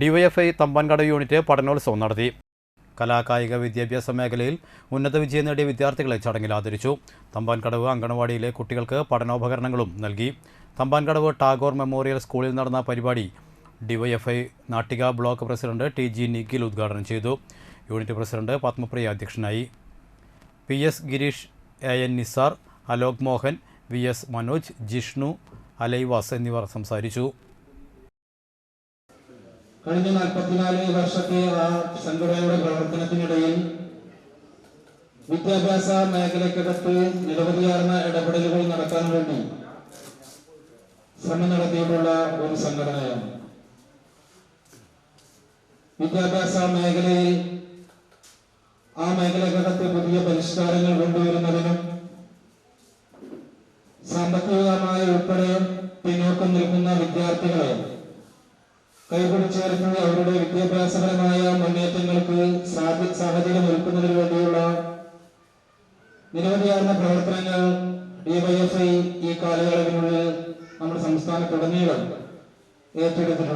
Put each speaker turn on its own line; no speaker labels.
DYFI തമ്പാൻകട unit പഠനോത്സവം നടത്തി. കലാകായിക വിദ്യാഭ്യാസ മേഖലയിൽ ഉന്നത വിജയം നേടിയ വിദ്യാർത്ഥികളെ ചടങ്ങിൽ ആദരിച്ചു. തമ്പാൻകടവ് അങ്കണവാടിയിലെ കുട്ടികൾക്ക് പഠനോപകരണങ്ങളും നൽകി. തമ്പാൻകടവ് ടാഗോർ മെമ്മോറിയൽ സ്കൂളിൽ നടന്ന പരിപാടി DYFI Nattika block president T G Nikhil ഉദ്ഘാടനം ചെയ്തു. യൂണിറ്റ് പ്രസിഡന്റ് പത്മപ്രിയ അധ്യക്ഷനായി. P S Girish A N Nizar Alok Mohan V S Manoj Jishnu Alaivas എന്നിവർ സംസാരിച്ചു.
കഴിഞ്ഞ നാൽപ്പത്തിനാല് വർഷത്തെ ആ സംഘടനയുടെ പ്രവർത്തനത്തിനിടയിൽ വിദ്യാഭ്യാസ മേഖലയ്ക്കകത്ത് നിരവധിയാർന്ന ഇടപെടലുകൾ നടത്താൻ വേണ്ടി ശ്രമം നടത്തിയിട്ടുള്ള ഒരു സംഘടനയാണ്. വിദ്യാഭ്യാസ മേഖലയിൽ ആ മേഖലക്കകത്ത് പുതിയ പരിഷ്കാരങ്ങൾ കൊണ്ടുവരുന്നതിനും സാമ്പത്തികമായി ഉൾപ്പെടെ പിന്നോക്കം നിൽക്കുന്ന വിദ്യാർത്ഥികളെ കൈപിടിച്ചേർത്ത് അവരുടെ വിദ്യാഭ്യാസപരമായ മുന്നേറ്റങ്ങൾക്ക് സാധി സാഹചര്യം ഒരുക്കുന്നതിന് വേണ്ടിയുള്ള നിരവധിയാർന്ന പ്രവർത്തനങ്ങൾ ഡിവൈഎഫ്ഐ ഈ കാലയളവിനുള്ളിൽ നമ്മുടെ സംസ്ഥാനത്തുടനീളം ഏറ്റെടുത്തിട്ടുണ്ട്.